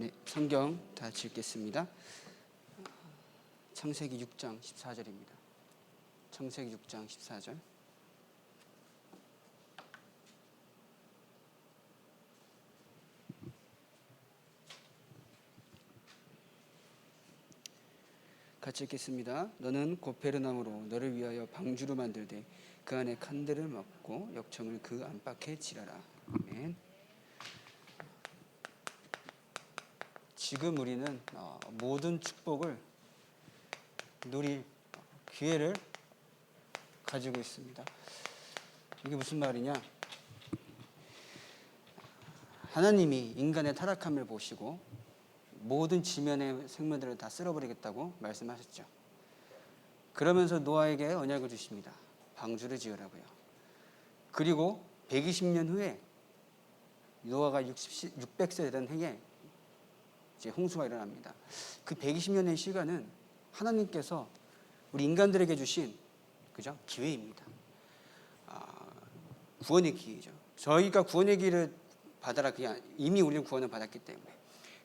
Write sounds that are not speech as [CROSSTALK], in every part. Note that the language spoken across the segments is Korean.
네, 성경 다 읽겠습니다. 창세기 6장 14절입니다. 창세기 6장 14절. 같이 읽겠습니다. 너는 고페르나무로 너를 위하여 방주를 만들되 그 안에 칸들을 막고 역청을 그 안팎에 칠하라. 아멘. 지금 우리는 어, 모든 축복을 누릴 기회를 가지고 있습니다. 이게 무슨 말이냐? 하나님이 인간의 타락함을 보시고 모든 지면의 생물들을 다 쓸어버리겠다고 말씀하셨죠. 그러면서 노아에게 언약을 주십니다. 방주를 지으라고요. 그리고 120년 후에 노아가 60, 600세 된 해에 이제 홍수가 일어납니다. 그 120년의 시간은 하나님께서 우리 인간들에게 주신 그죠 기회입니다. 아, 구원의 기회죠. 저희가 구원의 기회를 받아라 그냥 이미 우리는 구원을 받았기 때문에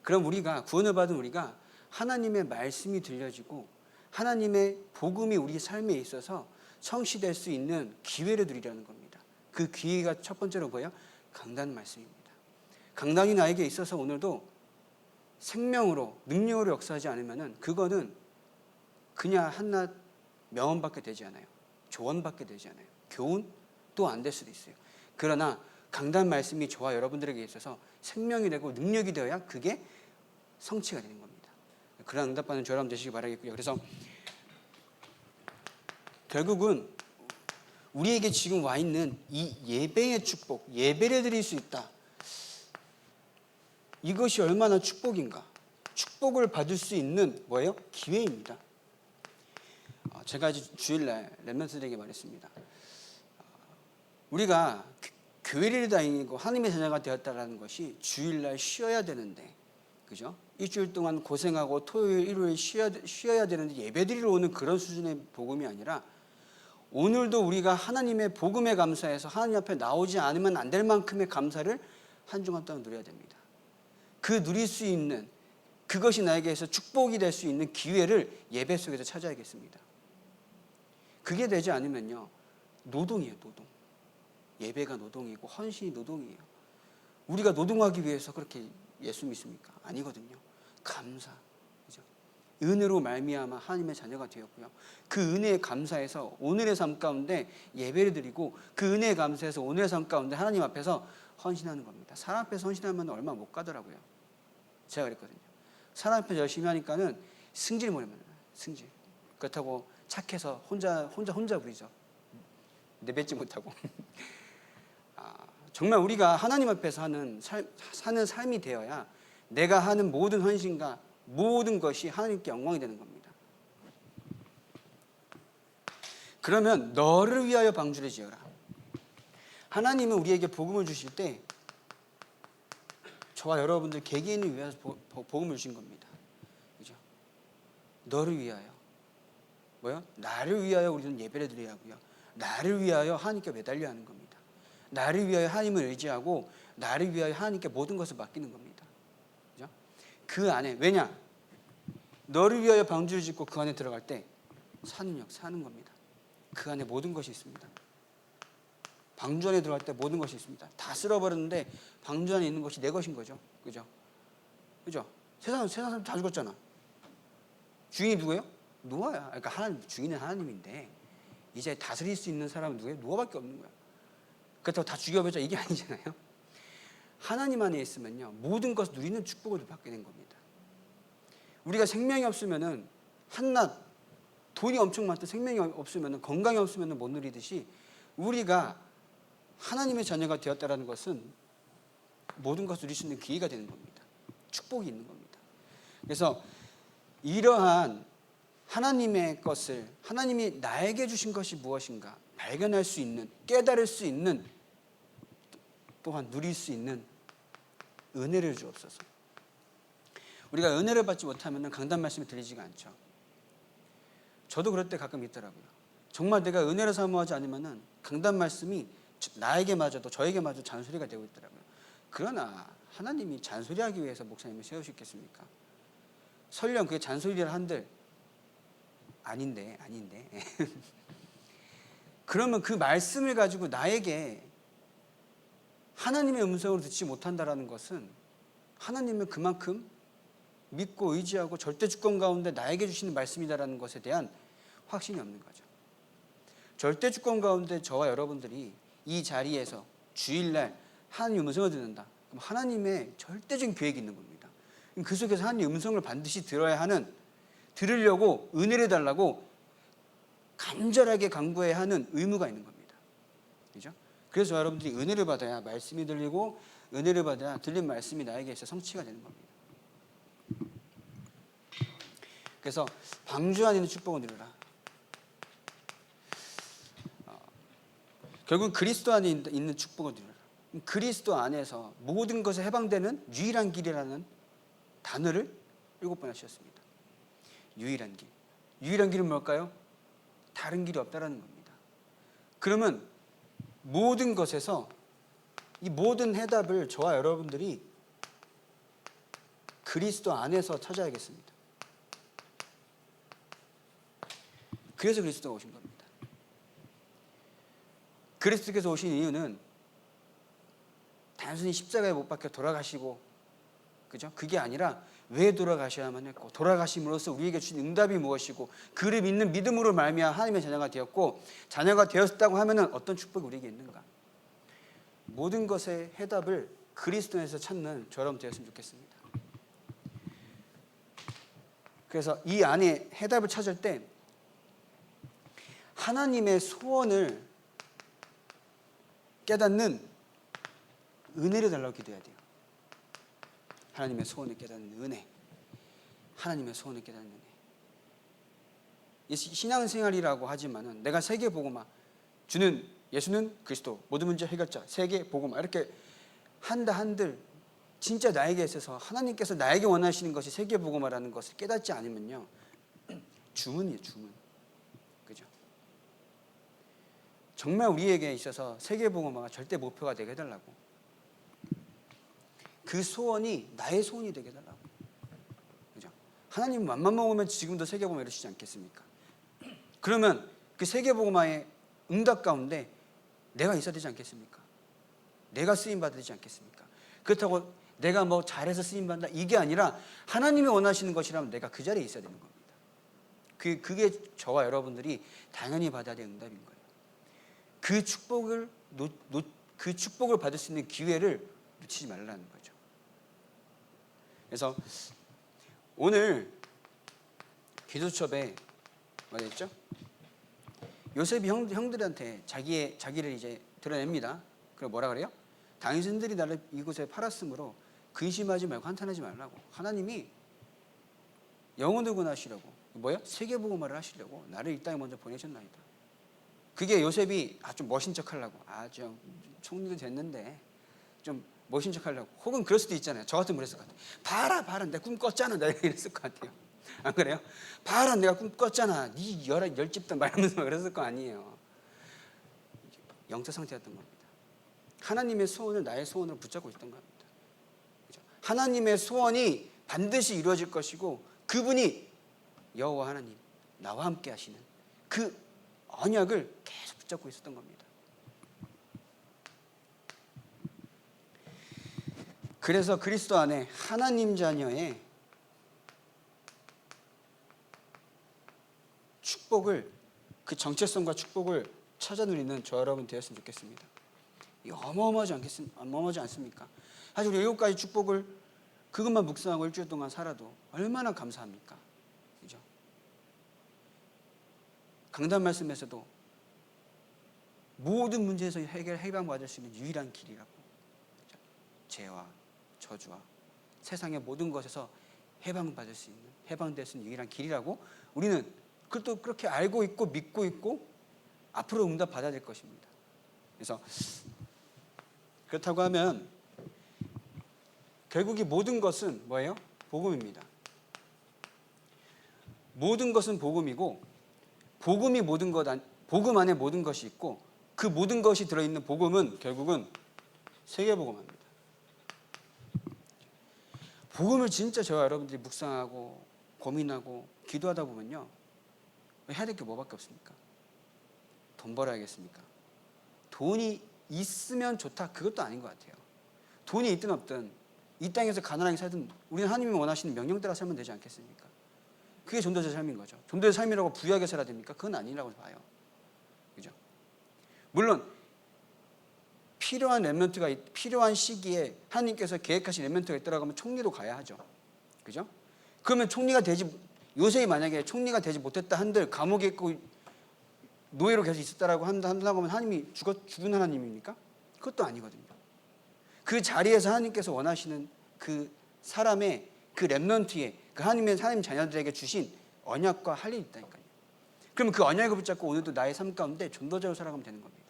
그럼 우리가 구원을 받은 우리가 하나님의 말씀이 들려지고 하나님의 복음이 우리 삶에 있어서 성취될 수 있는 기회를 누리려는 겁니다. 그 기회가 첫 번째로 뭐예요? 강단 말씀입니다. 강단이 나에게 있어서 오늘도 생명으로 능력으로 역사하지 않으면은 그거는 그냥 한낱 명언밖에 되지 않아요. 조언밖에 되지 않아요. 교훈 또 안 될 수도 있어요. 그러나 강단 말씀이 저와 여러분들에게 있어서 생명이 되고 능력이 되어야 그게 성취가 되는 겁니다. 그런 응답받는 저 여러분 되시기 바라겠고요. 그래서 결국은 우리에게 지금 와 있는 이 예배의 축복, 예배를 드릴 수 있다. 이것이 얼마나 축복인가? 축복을 받을 수 있는 뭐예요? 기회입니다. 어, 제가 주일날 랩런스들에게 말했습니다. 어, 우리가 교회를 다니고 하나님의 자녀가 되었다라는 것이 주일날 쉬어야 되는데, 그죠? 일주일 동안 고생하고 토요일, 일요일 쉬어야, 쉬어야 되는데 예배드리러 오는 그런 수준의 복음이 아니라 오늘도 우리가 하나님의 복음에 감사해서 하나님 앞에 나오지 않으면 안 될 만큼의 감사를 한 주간 동안 누려야 됩니다. 그 누릴 수 있는 그것이 나에게서 축복이 될 수 있는 기회를 예배 속에서 찾아야겠습니다. 그게 되지 않으면요 노동이에요 노동. 예배가 노동이고 헌신이 노동이에요. 우리가 노동하기 위해서 그렇게 예수 믿습니까? 아니거든요. 감사. 그죠? 은혜로 말미암아 하나님의 자녀가 되었고요. 그 은혜에 감사해서 오늘의 삶 가운데 예배를 드리고 그 은혜에 감사해서 오늘의 삶 가운데 하나님 앞에서 헌신하는 겁니다. 사람 앞에서 헌신하면 얼마 못 가더라고요. 제가 그랬거든요. 사람 앞에서 열심히 하니까는 승질 모르면 승질. 그렇다고 착해서 혼자 혼자 혼자 부리죠. 내뱉지 못하고. [LAUGHS] 아, 정말 우리가 하나님 앞에서 하는 삶, 사는 삶이 되어야 내가 하는 모든 헌신과 모든 것이 하나님께 영광이 되는 겁니다. 그러면 너를 위하여 방주를 지어라. 하나님은 우리에게 복음을 주실 때 저와 여러분들 개개인을 위해서 보, 보, 복음을 주신 겁니다. 그죠? 너를 위하여. 뭐요? 나를 위하여 우리는 예배를 드려야 하고요. 나를 위하여 하나님께 매달려 하는 겁니다. 나를 위하여 하나님을 의지하고 나를 위하여 하나님께 모든 것을 맡기는 겁니다. 그죠? 그 안에 왜냐? 너를 위하여 방주를 짓고 그 안에 들어갈 때 사는 역 사는 겁니다. 그 안에 모든 것이 있습니다. 방주 안에 들어갈 때 모든 것이 있습니다. 다 쓸어버렸는데 방주 안에 있는 것이 내 것인 거죠. 그죠? 그죠? 세상 세상 사람 다 죽었잖아. 주인이 누구예요? 노아야. 그러니까 하나님 주인은 하나님인데 이제 다스릴 수 있는 사람은 누구예요? 노아밖에 없는 거야. 그렇다고 다 죽여보자 이게 아니잖아요. 하나님 안에 있으면요 모든 것을 누리는 축복을 받게 된 겁니다. 우리가 생명이 없으면은 한낱 돈이 엄청 많다 생명이 없으면은 건강이 없으면은 못 누리듯이 우리가 하나님의 자녀가 되었다라는 것은 모든 것을 누릴 수 있는 기회가 되는 겁니다. 축복이 있는 겁니다. 그래서 이러한 하나님의 것을 하나님이 나에게 주신 것이 무엇인가 발견할 수 있는 깨달을 수 있는 또한 누릴 수 있는 은혜를 주옵소서. 우리가 은혜를 받지 못하면 강단 말씀이 들리지가 않죠. 저도 그럴 때 가끔 있더라고요. 정말 내가 은혜를 사모하지 않으면 강단 말씀이 나에게마저도 저에게마저 잔소리가 되고 있더라고요. 그러나 하나님이 잔소리하기 위해서 목사님을 세우셨겠습니까? 설령 그게 잔소리를 한들 아닌데 아닌데 [LAUGHS] 그러면 그 말씀을 가지고 나에게 하나님의 음성을 듣지 못한다라는 것은 하나님을 그만큼 믿고 의지하고 절대 주권 가운데 나에게 주시는 말씀이다라는 것에 대한 확신이 없는 거죠. 절대 주권 가운데 저와 여러분들이 이 자리에서 주일날 하나님 음성을 듣는다. 그럼 하나님의 절대적인 계획이 있는 겁니다. 그 속에서 하나님 음성을 반드시 들어야 하는 들으려고 은혜를 달라고 간절하게 간구해야 하는 의무가 있는 겁니다. 그죠? 그래서 여러분들이 은혜를 받아야 말씀이 들리고 은혜를 받아야 들린 말씀이 나에게 있어 성취가 되는 겁니다. 그래서 방주 안에 있는 축복을 누려라. 결국 그리스도 안에 있- 있는 축복을 누려라. 그리스도 안에서 모든 것에 해방되는 유일한 길이라는 단어를 일곱 번 하셨습니다. 유일한 길. 유일한 길은 뭘까요? 다른 길이 없다라는 겁니다. 그러면 모든 것에서 이 모든 해답을 저와 여러분들이 그리스도 안에서 찾아야겠습니다. 그래서 그리스도가 오신 겁니다. 그리스도께서 오신 이유는 단순히 십자가에 못 박혀 돌아가시고 그죠? 그게 아니라 왜 돌아가셔야만 했고 돌아가심으로써 우리에게 주신 응답이 무엇이고 그를 믿는 믿음으로 말미암아 하나님의 자녀가 되었고 자녀가 되었다고 하면은 어떤 축복이 우리에게 있는가? 모든 것의 해답을 그리스도에서 찾는 저럼 되었으면 좋겠습니다. 그래서 이 안에 해답을 찾을 때 하나님의 소원을 깨닫는 은혜를 달라고 기도해야 돼요. 하나님의 소원을 깨닫는 은혜. 하나님의 소원을 깨닫는 은혜. 이 신앙생활이라고 하지만은 내가 세계 보고만 주는 예수는 그리스도 모든 문제 해결자 세계 보고만 이렇게 한다 한들 진짜 나에게 있어서 하나님께서 나에게 원하시는 것이 세계 보고마라는 것을 깨닫지 않으면요 [CLEARS THROAT] 주문이에요 주문 그죠 정말 우리에게 있어서 세계 보고마가 절대 목표가 되게 해달라고. 그 소원이 나의 소원이 되게 해달라고. 그죠? 하나님 맘만 먹으면 지금도 세계 보고마 이러시지 않겠습니까? 그러면 그 세계 보고마의 응답 가운데 내가 있어야 되지 않겠습니까? 내가 쓰임 받아야 되지 않겠습니까? 그렇다고 내가 뭐 잘해서 쓰임 받는다? 이게 아니라 하나님이 원하시는 것이라면 내가 그 자리에 있어야 되는 겁니다. 그 그게 저와 여러분들이 당연히 받아야 될 응답인 거예요. 그 축복을 놓, 놓, 그 축복을 받을 수 있는 기회를 놓치지 말라는 거죠. 그래서 오늘 기도첩에 뭐랬죠? 요셉이 형, 형들한테 자기의 자기를 이제 드러냅니다. 그럼 뭐라 그래요? 당신들이 나를 이곳에 팔았으므로 근심하지 말고 한탄하지 말라고 하나님이 영혼을 구원하시려고 뭐요? 세계보고말을 하시려고 나를 이 땅에 먼저 보내셨나이다. 그게 요셉이 아 좀 멋진 척하려고 아 좀 총리도 됐는데 좀 멋진 척하려고 혹은 그럴 수도 있잖아요. 저 같으면 그랬을 것 같아요. 봐라 봐라 내가 꿈 꿨잖아 내가 [LAUGHS] 이랬을 것 같아요. 안 그래요? 봐라 내가 꿈 꿨잖아 네 열, 열 집단 말하면서 그랬을 거 아니에요. 영적 상태였던 겁니다. 하나님의 소원을 나의 소원으로 붙잡고 있던 겁니다. 그죠? 하나님의 소원이 반드시 이루어질 것이고 그분이 여호와 하나님 나와 함께 하시는 그 언약을 계속 붙잡고 있었던 겁니다. 그래서 그리스도 안에 하나님 자녀의 축복을 그 정체성과 축복을 찾아 누리는 저 여러분 되었으면 좋겠습니다. 이 어마어마하지 않겠습, 어마어마하지 않습니까? 사실 우리 일곱 가지 축복을 그것만 묵상하고 일주일 동안 살아도 얼마나 감사합니까? 그죠? 강단 말씀에서도 모든 문제에서 해결 해방 받을 수 있는 유일한 길이라고. 죄와 저주와 세상의 모든 것에서 해방 받을 수 있는 해방될 수 있는 유일한 길이라고 우리는 그것도 그렇게 알고 있고 믿고 있고 앞으로 응답 받아야 될 것입니다. 그래서 그렇다고 하면 결국 이 모든 것은 뭐예요? 복음입니다. 모든 것은 복음이고 복음이 모든 것 안, 복음 안에 모든 것이 있고 그 모든 것이 들어 있는 복음은 결국은 세계 복음입니다. 복음을 진짜 저와 여러분들이 묵상하고 고민하고 기도하다 보면요. 해야 될 게 뭐밖에 없습니까? 돈 벌어야겠습니까? 돈이 있으면 좋다. 그것도 아닌 것 같아요. 돈이 있든 없든 이 땅에서 가난하게 살든 우리는 하나님이 원하시는 명령대로 살면 되지 않겠습니까? 그게 전도자 삶인 거죠. 전도자 삶이라고 부유하게 살아야 됩니까? 그건 아니라고 봐요. 그죠? 물론 필요한 렘넌트가 있- 필요한 시기에 하나님께서 계획하신 렘넌트가 있더라고 하면 총리도 가야 하죠. 그죠? 그러면 총리가 되지 요셉이 만약에 총리가 되지 못했다 한들 감옥에 있고 노예로 계속 있었다라고 한다 한다고 하면 하나님이 죽었 죽은 하나님입니까? 그것도 아니거든요. 그 자리에서 하나님께서 원하시는 그 사람의 그 렘넌트의 그 하나님의 하나님 자녀들에게 주신 언약과 할 일이 있다니까요. 그러면 그 언약을 붙잡고 오늘도 나의 삶 가운데 전도자로 살아가면 되는 겁니다.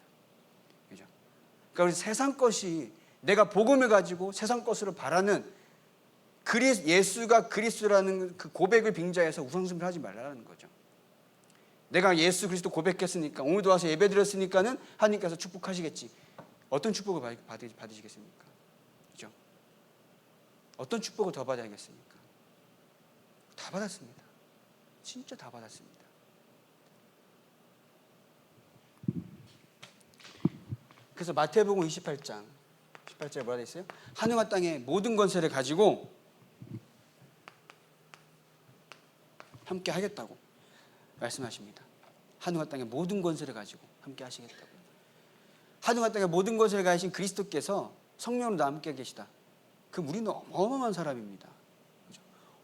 그죠? 그러니까 우리 세상 것이 내가 복음을 가지고 세상 것으로 바라는 그리 예수가 그리스도라는 그 고백을 빙자해서 우상숭배를 하지 말라는 거죠. 내가 예수 그리스도 고백했으니까 오늘도 와서 예배드렸으니까는 하나님께서 축복하시겠지. 어떤 축복을 받으시겠습니까? 그죠? 어떤 축복을 더 받아야겠습니까? 다 받았습니다. 진짜 다 받았습니다. 그래서 마태복음 28장 18절에 뭐라 돼 있어요? 하늘과 땅의 모든 권세를 가지고 함께 하겠다고 말씀하십니다. 하늘과 땅의 모든 권세를 가지고 함께 하시겠다고. 하늘과 땅의 모든 권세를 가지신 그리스도께서 성령으로 나 함께 계시다. 그 우리는 어마어마한 사람입니다.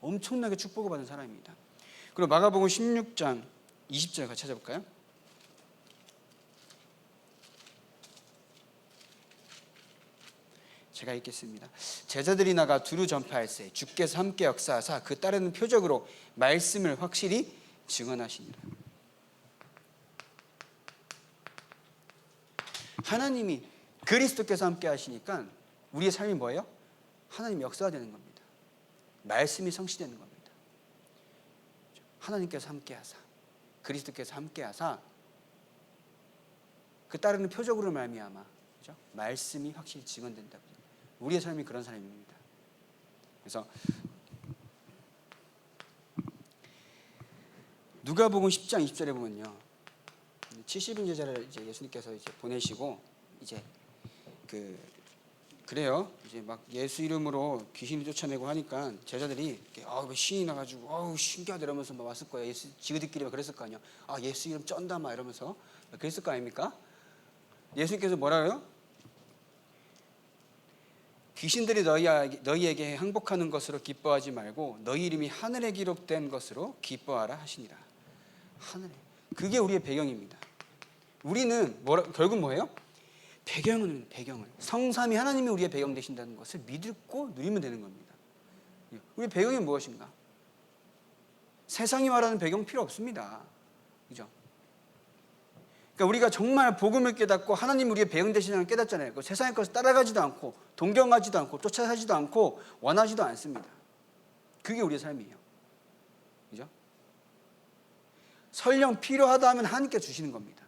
엄청나게 축복을 받은 사람입니다. 그리고 마가복음 16장 20절 같이 찾아볼까요? 제가 읽겠습니다. 제자들이 나가 두루 전파할세 주께서 함께 역사하사 그 따르는 표적으로 말씀을 확실히 증언하시니라. 하나님이 그리스도께서 함께 하시니까 우리의 삶이 뭐예요? 하나님 역사가 되는 겁니다. 말씀이 성취되는 겁니다. 하나님께서 함께 하사 그리스도께서 함께 하사 그 따르는 표적으로 말미암아 그죠? 말씀이 확실히 증언된다. 우리의 삶이 그런 삶입니다. 그래서 누가복음 10장 20절에 보면요. 70인 제자를 이제 예수님께서 이제 보내시고 이제 그 그래요. 이제 막 예수 이름으로 귀신을 쫓아내고 하니까 제자들이 아왜 신이 나가지고 아우 신기하다 이러면서 막 왔을 거예요. 예수 지그들끼리 막 그랬을 거 아니야. 아 예수 이름 쩐다 막 이러면서 그랬을 거 아닙니까? 예수님께서 뭐라고요? 귀신들이 너희에게, 너희에게 항복하는 것으로 기뻐하지 말고 너희 이름이 하늘에 기록된 것으로 기뻐하라 하시니라. 하늘에 그게 우리의 배경입니다. 우리는 뭐라, 결국 뭐예요? 배경은 배경을 성삼이 하나님이 우리의 배경 되신다는 것을 믿고 누리면 되는 겁니다. 우리 배경이 무엇인가? 세상이 말하는 배경 필요 없습니다. 그죠? 그러니까 우리가 정말 복음을 깨닫고 하나님 우리의 배경 되시는 깨닫잖아요. 그 세상의 것을 따라가지도 않고 동경하지도 않고 쫓아가지도 않고 원하지도 않습니다. 그게 우리의 삶이에요. 그죠? 설령 필요하다 하면 하나님께 주시는 겁니다.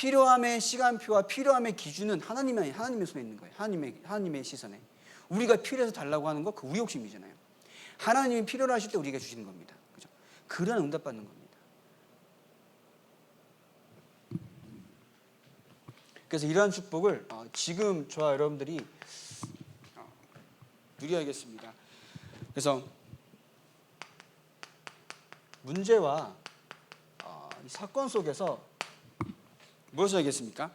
필요함의 시간표와 필요함의 기준은 하나님의 하나님의 손에 있는 거예요. 하나님의 하나님의 시선에. 우리가 필요해서 달라고 하는 거 그 우리 욕심이잖아요. 하나님이 필요로 하실 때 우리에게 주시는 겁니다. 그죠? 그런 응답 받는 겁니다. 그래서 이러한 축복을 어, 지금 저와 여러분들이 어, 누려야겠습니다. 그래서 문제와 어, 이 사건 속에서 무엇을 하겠습니까?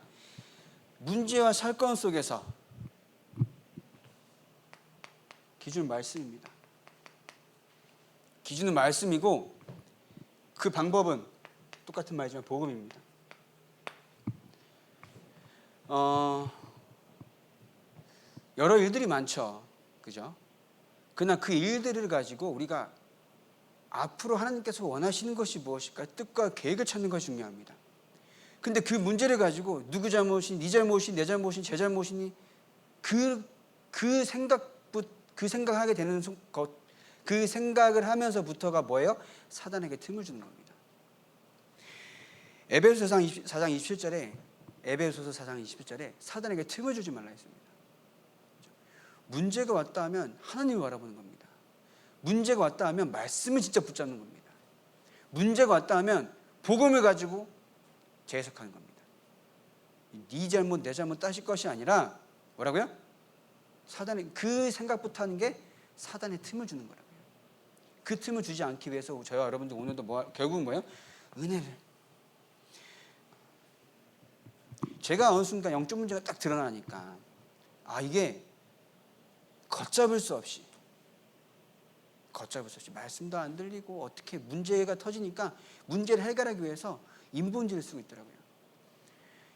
문제와 사건 속에서 기준은 말씀입니다. 기준은 말씀이고 그 방법은 똑같은 말이지만 복음입니다. 어, 여러 일들이 많죠. 그죠? 그러나 그 일들을 가지고 우리가 앞으로 하나님께서 원하시는 것이 무엇일까? 뜻과 계획을 찾는 것이 중요합니다. 근데 그 문제를 가지고 누구 잘못이, 네 잘못이, 내 잘못이, 제 잘못이니 그, 그 생각부, 그 생각하게 되는 소- 것, 그 생각을 하면서부터가 뭐예요? 사단에게 틈을 주는 겁니다. 에베소서 4장 27절에 에베소서 4장 27절에 사단에게 틈을 주지 말라 했습니다. 문제가 왔다 하면 하나님을 바라보는 겁니다. 문제가 왔다 하면 말씀을 진짜 붙잡는 겁니다. 문제가 왔다 하면 복음을 가지고 재해석하는 겁니다. 네 잘못 내 잘못 따질 것이 아니라 뭐라고요? 사단의 그 생각부터 하는 게 사단의 틈을 주는 거라고요. 그 틈을 주지 않기 위해서 저와 여러분들 오늘도 뭐 결국은 뭐예요? 은혜를 제가 어느 순간 영적 문제가 딱 드러나니까 아 이게 걷잡을 수 없이 걷잡을 수 없이 말씀도 안 들리고 어떻게 문제가 터지니까 문제를 해결하기 위해서 인본주의를 쓰고 있더라고요.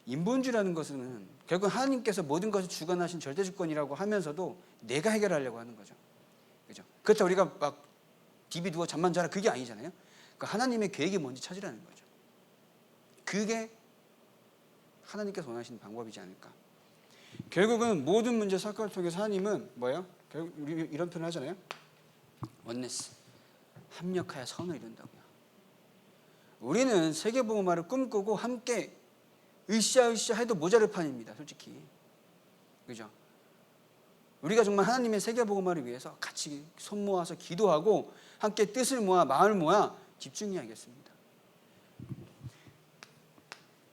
인본주의라는 것은 결국 하나님께서 모든 것을 주관하신 절대 주권이라고 하면서도 내가 해결하려고 하는 거죠. 그죠? 그렇다 우리가 막 디비 누워 잠만 자라 그게 아니잖아요. 그 하나님의 계획이 뭔지 찾으라는 거죠. 그게 하나님께서 원하시는 방법이지 않을까. 결국은 모든 문제 사건을 통해서 하나님은 뭐예요? 결국 우리 이런 표현 하잖아요. 원네스 합력하여 선을 이룬다고요. 우리는 세계복음화를 꿈꾸고 함께 으쌰으쌰 해도 모자를 판입니다. 솔직히 그죠? 우리가 정말 하나님의 세계복음화를 위해서 같이 손 모아서 기도하고 함께 뜻을 모아 마음을 모아 집중해야겠습니다.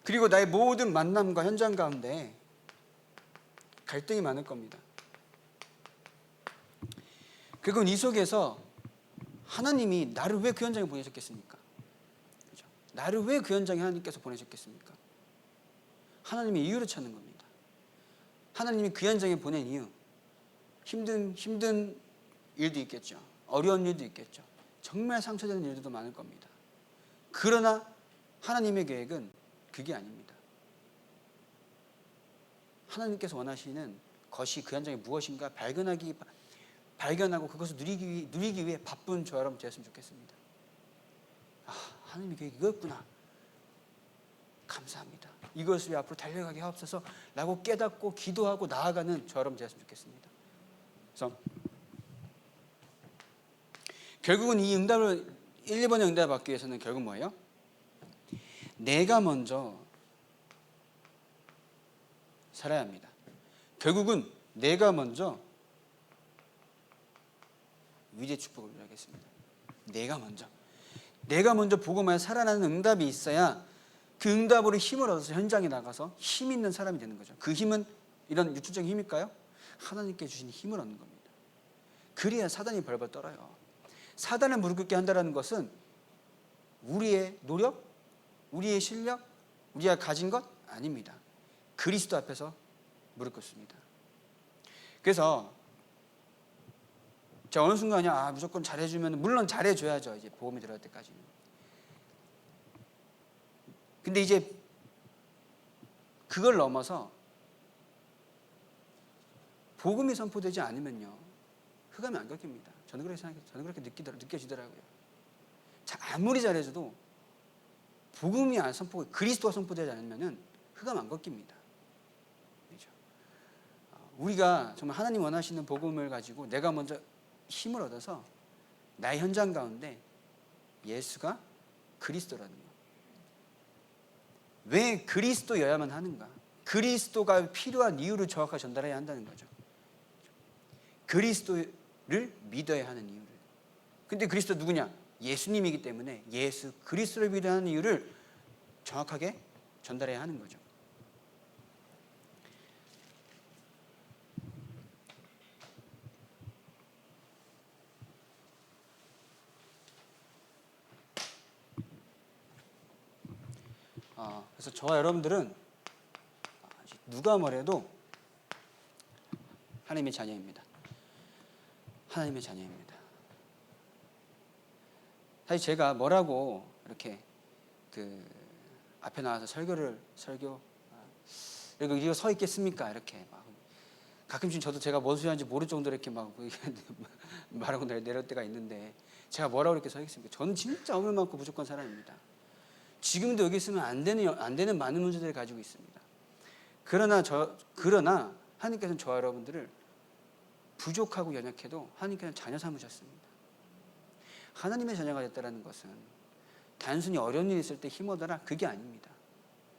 그리고 나의 모든 만남과 현장 가운데 갈등이 많을 겁니다. 그리고 이 속에서 하나님이 나를 왜 그 현장에 보내셨겠습니까? 나를 왜 그 현장에 하나님께서 보내셨겠습니까? 하나님의 이유를 찾는 겁니다. 하나님이 그 현장에 보낸 이유. 힘든 힘든 일도 있겠죠. 어려운 일도 있겠죠. 정말 상처되는 일들도 많을 겁니다. 그러나 하나님의 계획은 그게 아닙니다. 하나님께서 원하시는 것이 그 현장에 무엇인가 발견하기 발견하고 그것을 누리기, 위- 누리기 위해 바쁜 저 여러분 되었으면 좋겠습니다. 아, 하나님의 계획이 이거였구나. 감사합니다. 이것을 앞으로 달려가게 하옵소서 라고 깨닫고 기도하고 나아가는 저 여러분 되었으면 좋겠습니다. 그래서 결국은 이 응답을 1, 2번의 응답을 받기 위해서는 결국 뭐예요? 내가 먼저 살아야 합니다. 결국은 내가 먼저 위대 축복을 누리겠습니다. 내가 먼저 내가 먼저 복음에 살아나는 응답이 있어야 그 응답으로 힘을 얻어서 현장에 나가서 힘 있는 사람이 되는 거죠. 그 힘은 이런 유추적인 힘일까요? 하나님께 주신 힘을 얻는 겁니다. 그래야 사단이 벌벌 떨어요. 사단을 무릎 꿇게 한다는 것은 우리의 노력, 우리의 실력, 우리가 가진 것 아닙니다. 그리스도 앞에서 무릎 꿇습니다. 그래서 자 어느 순간이야 아, 무조건 잘해주면 물론 잘해줘야죠 이제 보험이 들어갈 때까지는. 근데 이제 그걸 넘어서 복음이 선포되지 않으면요 흑암이 안 꺾입니다. 저는 그렇게 생각해요. 저는 그렇게 느끼더라, 느껴지더라고요. 자 아무리 잘해줘도 복음이 안 선포, 그리스도가 선포되지 않으면은 흑암 안 꺾입니다. 그렇죠? 어, 우리가 정말 하나님 원하시는 복음을 가지고 내가 먼저 힘을 얻어서 나의 현장 가운데 예수가 그리스도라는 거. 왜 그리스도여야만 하는가? 그리스도가 필요한 이유를 정확하게 전달해야 한다는 거죠. 그리스도를 믿어야 하는 이유를. 근데 그리스도 누구냐? 예수님이기 때문에 예수 그리스도를 믿어야 하는 이유를 정확하게 전달해야 하는 거죠. 어, 그래서 저와 여러분들은 누가 뭐래도 하나님의 자녀입니다. 하나님의 자녀입니다. 사실 제가 뭐라고 이렇게 그 앞에 나와서 설교를 설교 아, 이거 이거 서 있겠습니까? 이렇게 막 가끔씩 저도 제가 뭔 소리 하는지 모를 정도로 이렇게 막 [LAUGHS] 말하고 내- 내릴 때가 있는데 제가 뭐라고 이렇게 서 있습니까? 저는 진짜 어물 많고 무조건 사람입니다. 지금도 여기 있으면 안 되는 안 되는 많은 문제들을 가지고 있습니다. 그러나 저 그러나 하나님께서는 저와 여러분들을 부족하고 연약해도 하나님께서는 자녀 삼으셨습니다. 하나님의 자녀가 됐다라는 것은 단순히 어려운 일이 있을 때 힘얻어라 그게 아닙니다.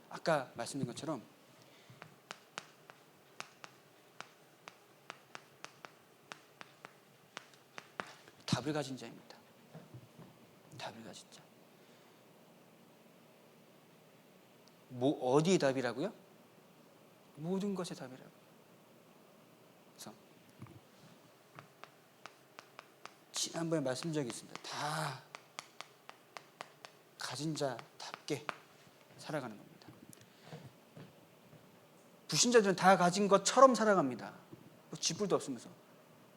아까 말씀드린 것처럼 답을 가진 자입니다. 답을 가진 자. 뭐 어디의 답이라고요? 모든 것의 답이라고. 그래서 지난번에 말씀드린 적이 있습니다. 다 가진 자답게 살아가는 겁니다. 불신자들은 다 가진 것처럼 살아갑니다. 뭐 지불도 없으면서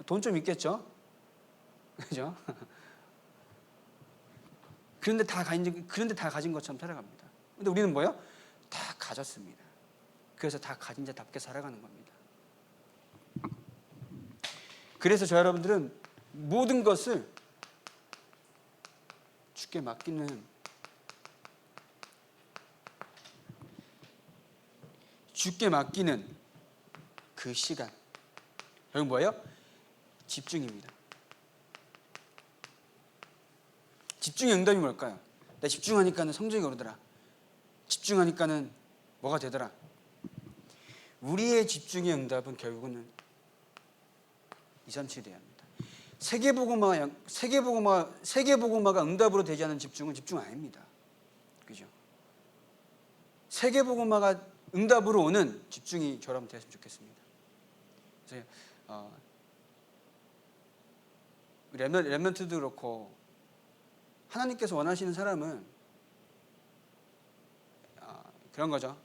돈 좀 있겠죠, 그죠? [LAUGHS] 그런데 다 가진 그런데 다 가진 것처럼 살아갑니다. 근데 우리는 뭐요? 다 가졌습니다. 그래서 다 가진 자답게 살아가는 겁니다. 그래서 저 여러분들은 모든 것을 주께 맡기는 주께 맡기는 그 시간 여러분 뭐예요? 집중입니다. 집중의 응답이 뭘까요? 내 집중하니까는 성적이 오르더라. 집중하니까는 뭐가 되더라. 우리의 집중의 응답은 결국은 2, 3, 7 돼야 합니다. 세계복음화, 세계복음화, 세계복음화가 응답으로 되지 않은 집중은 집중 아닙니다. 그죠? 세계복음화가 응답으로 오는 집중이 저라면 됐으면 좋겠습니다. 그래서 어, 렘넌, 렘넌트도 그렇고 하나님께서 원하시는 사람은 어, 그런 거죠.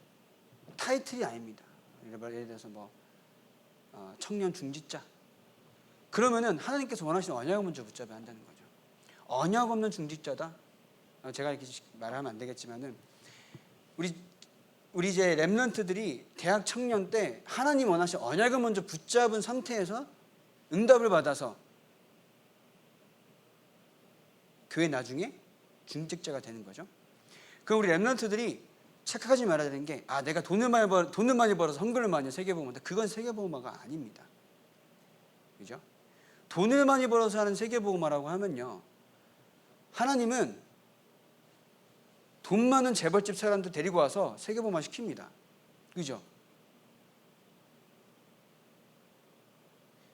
타이틀이 아닙니다. 예를 들어서 뭐 어, 청년 중지자 그러면은 하나님께서 원하시는 언약을 먼저 붙잡아야 한다는 거죠. 언약 없는 중직자다. 어, 제가 이렇게 말하면 안 되겠지만은 우리 우리 이제 랩런트들이 대학 청년 때 하나님 원하신 언약을 먼저 붙잡은 상태에서 응답을 받아서 교회 나중에 중직자가 되는 거죠. 그럼 우리 랩런트들이 착각하지 말아야 되는 게 아 내가 돈을 많이 벌 돈을 많이 벌어서 헌금을 많이 세계보험한다. 그건 세계보험화가 아닙니다. 그죠? 돈을 많이 벌어서 하는 세계보험화라고 하면요. 하나님은 돈 많은 재벌집 사람들 데리고 와서 세계보험화 시킵니다. 그죠?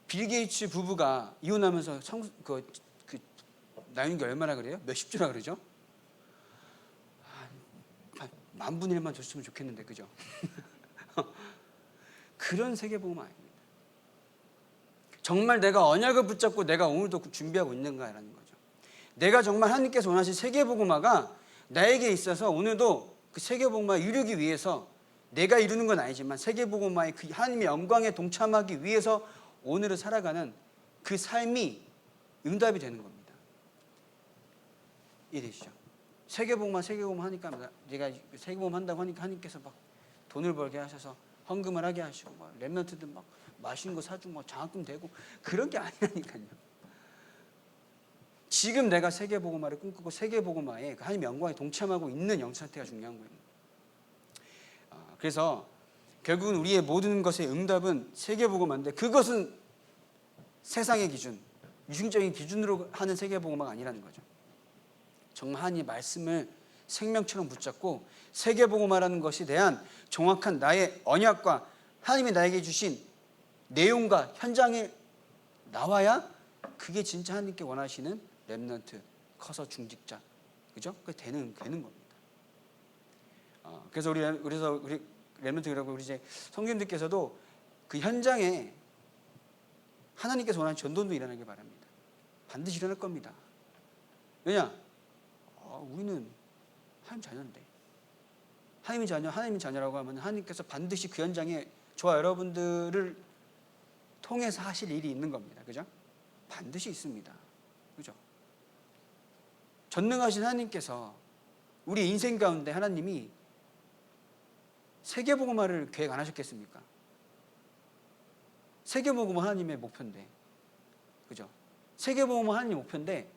빌 게이츠 부부가 이혼하면서 성, 그, 그게 얼마나 그래요? 몇십 주나 그러죠? 한, 만 분의 일만 줬으면 좋겠는데 그죠? [LAUGHS] 그런 세계보험 아닙니다. 정말 내가 언약을 붙잡고 내가 오늘도 준비하고 있는가라는 거죠. 내가 정말 하나님께서 원하신 세계복음화가 나에게 있어서 오늘도 그 세계복음화 이루기 위해서 내가 이루는 건 아니지만 세계복음화의 그 하나님의 영광에 동참하기 위해서 오늘을 살아가는 그 삶이 응답이 되는 겁니다. 이해되시죠? 세계복음화 세계복음화 하니까 내가 세계복음 한다고 하니까 하나님께서 막 돈을 벌게 하셔서 헌금을 하게 하시고 막 랩런트들 막 맛있는 거 사주고 막 장학금 되고 그런 게 아니라니까요. 지금 내가 세계복음화를 꿈꾸고 세계복음화에 그 하나님의 영광에 동참하고 있는 영 상태가 중요한 거예요. 아, 그래서 결국은 우리의 모든 것의 응답은 세계복음화인데 그것은 세상의 기준, 유승적인 기준으로 하는 세계복음화가 아니라는 거죠. 하나님의 말씀을 생명처럼 붙잡고 세계복음화라는 것에 대한 정확한 나의 언약과 하나님이 나에게 주신 내용과 현장에 나와야 그게 진짜 하나님께 원하시는 랩넌트 커서 중직자 그죠? 그 되는 되는 겁니다. 어, 그래서 우리 그래서 우리 랩넌트라고 우리 이제 성경님께서도 그 현장에 하나님께서 원하는 전도도 일어나길 바랍니다. 반드시 일어날 겁니다. 왜냐? 어, 우리는 하나님 자녀인데 하나님의 자녀, 하나님의 자녀라고 하면 하나님께서 반드시 그 현장에 저와 여러분들을 통해서 하실 일이 있는 겁니다. 그죠? 반드시 있습니다. 그죠? 전능하신 하나님께서 우리 인생 가운데 하나님이 세계복음화를 계획 안 하셨겠습니까? 세계복음화 하나님의 목표인데, 그죠? 세계복음화 하나님 목표인데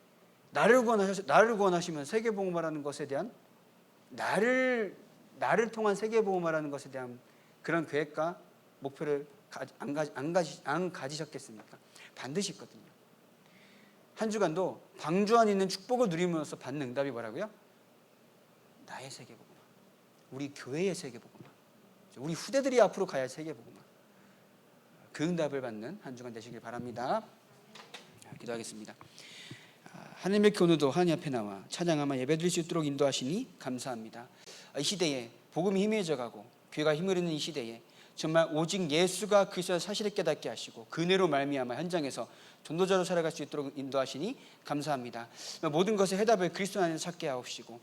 나를 구원하셔 나를 구원하시면 세계 복음화라는 것에 대한 나를 나를 통한 세계 복음화라는 것에 대한 그런 계획과 목표를 안, 가지, 안, 가지, 안 가지셨겠습니까? 반드시 있거든요. 한 주간도 방주 안에 있는 축복을 누리면서 받는 응답이 뭐라고요? 나의 세계 복음화. 우리 교회의 세계 복음화. 우리 후대들이 앞으로 가야 할 세계 복음화. 그 응답을 받는 한 주간 되시길 바랍니다. 기도하겠습니다. 하나님의 교누도 하나님 앞에 나와 찬양하며 예배드릴 수 있도록 인도하시니 감사합니다. 이 시대에 복음이 희미해져 가고 힘을 잃는 이 시대에 정말 오직 예수가 그리스도의 사실을 깨닫게 하시고 그네로 말미암아 현장에서 전도자로 살아갈 수 있도록 인도하시니 감사합니다. 모든 것의 해답을 그리스도 안에서 찾게 하옵시고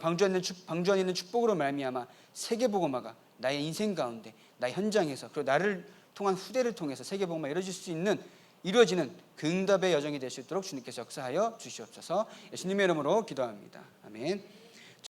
방주 안에 방주 안에 있는 축복으로 말미암아 세계 복음화가 나의 인생 가운데 나의 현장에서 그리고 나를 통한 후대를 통해서 세계 복음화 이루어질 수 있는 이루어지는 그 응답의 여정이 될 수 있도록 주님께서 역사하여 주시옵소서. 예수님의 이름으로 기도합니다. 아멘.